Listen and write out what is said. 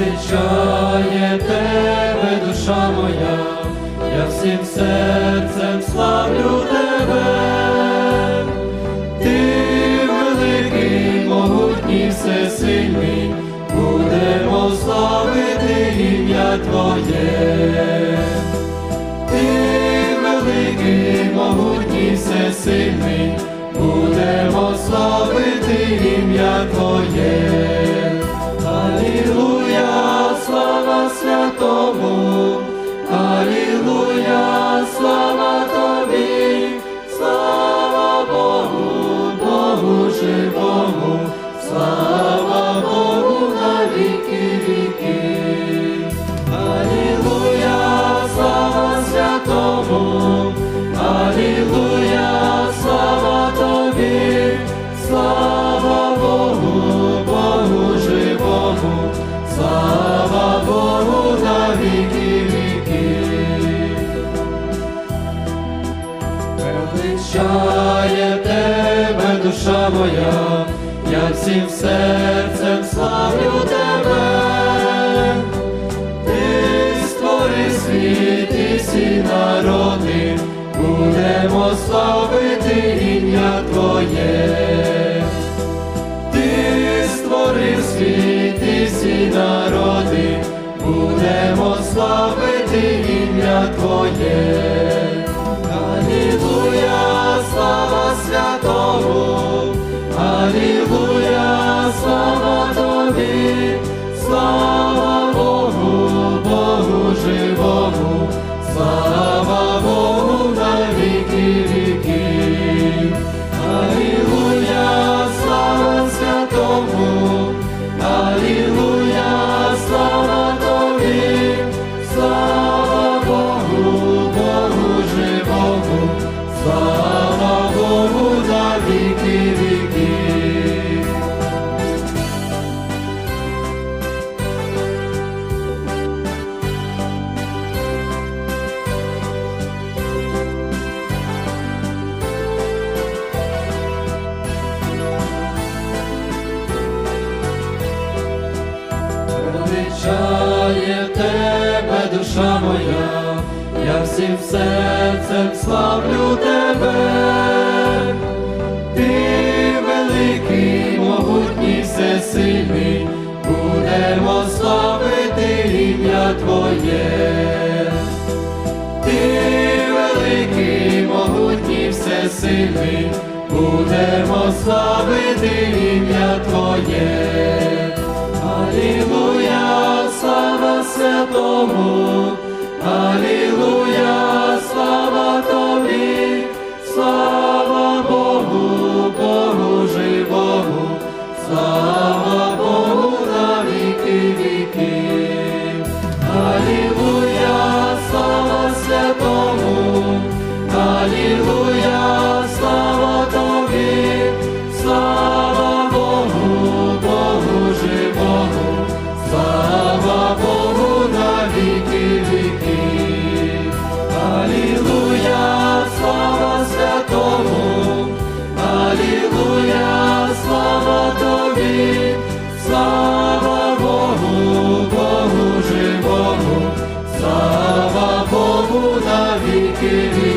величає тебе, душа моя, я всім серцем славлю тебе, ти великий, могутній, всесильний, будемо славити ім'я Твоє. Алілуя, слава Тобі, слава Богу, Богу живому, слава Богу на віки віки. Алілуя, слава святому, Алілуя, Величає тебе, душа моя, я всім серцем славлю тебе. Ти створи світ і всі народи, будемо славити ім'я Твоє. Ти створив світ і всі народи, будемо славити ім'я Твоє. Алілуя, слава душа моя, я всім серцем славлю тебе, ти великий, могутній, всесильний, будемо славити ім'я Твоє. Ти великий, могутній, всесильний, будемо славити ім'я Твоє. Halil Spirit.